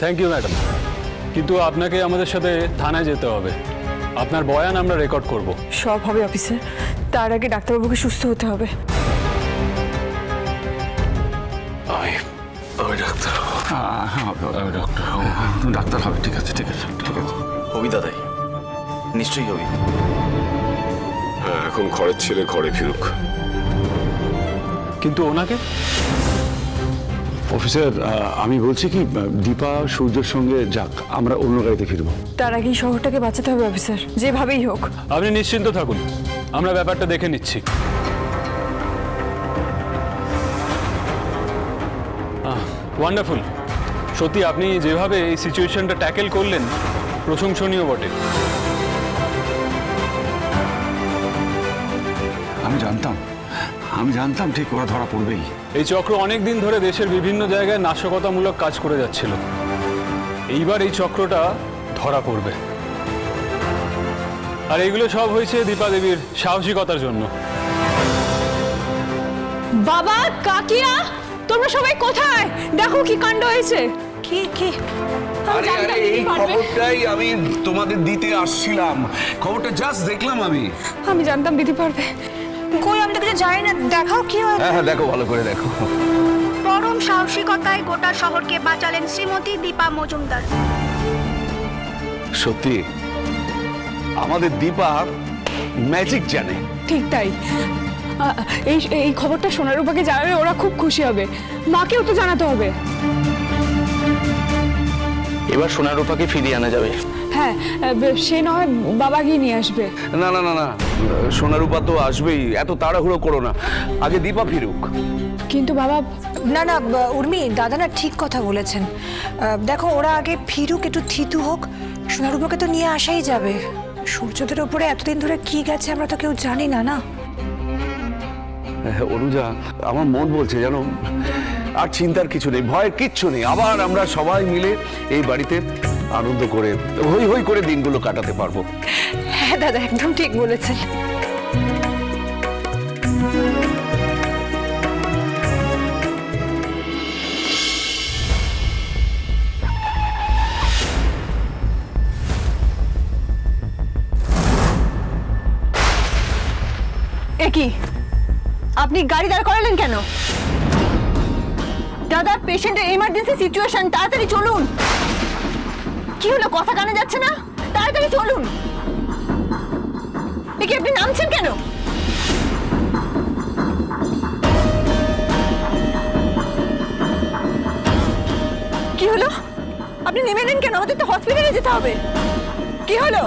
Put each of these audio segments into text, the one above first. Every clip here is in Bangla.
থ্যাংক ইউ ম্যাডাম কিন্তু আপনাকে আমাদের সাথে থানায় যেতে হবে। আপনার বয়ান আমরা রেকর্ড করব। সব হবে অফিসে তার আগে ডাক্তারবাবুকে সুস্থ হতে হবে। আমি ডাক্তার। হ্যাঁ হ্যাঁ ডাক্তার ডাক্তার হবে ঠিক আছে ঠিক আছে ঠিক আছে। হবি দাদাই নিশ্চয়ই হবি হ্যাঁ এখন ঘরের ছেলে ঘরে ফিরুক। কিন্তু ওনাকে? অফিসার আমি বলছি কি দীপা সূর্যের সঙ্গে যাক আমরা অন্য গাড়িতে ফিরবো। তার আগে শহরটাকে বাঁচাতে হবে অফিসার যেভাবেই হোক। আপনি নিশ্চিন্ত থাকুন আমরা ব্যাপারটা দেখে নিচ্ছি। ওয়ান্ডারফুল সত্যি আপনি যেভাবে এই সিচুয়েশনটা ট্যাকেল করলেন প্রশংসনীয় বটে। আমি জানতাম। আমি জানতাম ঠিক ওরা ধরা পড়বেই। এই চক্র অনেক দিন ধরে দেশের বিভিন্ন জায়গায় নাশকতামূলক কাজ করে যাচ্ছিল। এইবার এই চক্রটা ধরা পড়বে। আর এগুলো সব হয়েছে দীপা দেবীর সাহসিকতার জন্য। বাবা কাকিয়া তোমরা সবাই কোথায়? দেখো কি কাণ্ড হয়েছে। কি কি? আমি আরে আরে এই খবরটাই আমি তোমাদের দিতে আসছিলাম। খবরটা জাস্ট দেখলাম আমি। আমি জানতাম দিদি পারবে। কই আমি তো কিছু জানি না। দেখাও কি হয়। হ্যাঁ হ্যাঁ দেখো ভালো করে দেখো। পরম সাহসিকতায় গোটা শহরকে বাঁচালেন শ্রীমতী দীপা মজুমদার। সত্যি আমাদের দীপা ম্যাজিক জানে। ঠিক তাই। আ, এই এই খবরটা সোনার রূপাকে জানালে ওরা খুব খুশি হবে। মাকেও তো জানাতে হবে। এবার সোনার রূপাকে ফিরিয়ে আনা যাবে। হ্যাঁ সে না হয় বাবা গিয়ে নিয়ে আসবে। না না না না। সোনারূপা তো আসবেই এত তাড়াহুড়ো করো না। আগে দীপা ফিরুক। কিন্তু বাবা না না উর্মি দাদা না ঠিক কথা বলেছেন। দেখো ওরা আগে ফিরুক একটু থিতু হোক। সোনারূপকে তো নিয়ে আসাই যাবে। সূর্যদের ওপরে এতদিন ধরে কি গেছে আমরা তো কেউ জানি না না? হ্যাঁ, অনুজা আমার মন বলছে জানো? আর চিন্তার কিছু নেই, ভয়ের কিচ্ছু নেই। আবার আমরা সবাই মিলে এই বাড়িতে আনন্দ করে হই হই করে দিনগুলো কাটাতে পারব। হ্যাঁ দাদা, একদম ঠিক বলেছেন। কি? আপনি গাড়ি দাঁড় করালেন কেন? দাদা পেশেন্টের এমার্জেন্সি সিচুয়েশন তাড়াতাড়ি চলুন। কি হলো, কথা কানে যাচ্ছে না? তাড়াতাড়ি চলুন। দেখি আপনি নামছেন কেন? কি হলো? আপনি নেমে নেন কেন? আমাদের তো হসপিটালে যেতে হবে। কি হলো?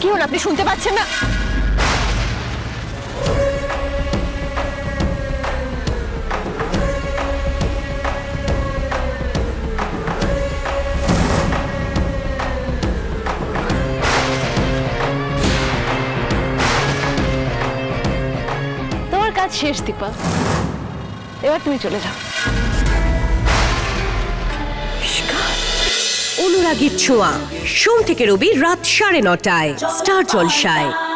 কি হলো, আপনি শুনতে পাচ্ছেন না? কাজ শেষ, দীপা। এবার তুমি চলে যাও। অনুরাগীর ছোঁয়া। সোম থেকে রবি রাত সাড়ে নটায়। স্টার জলসায়।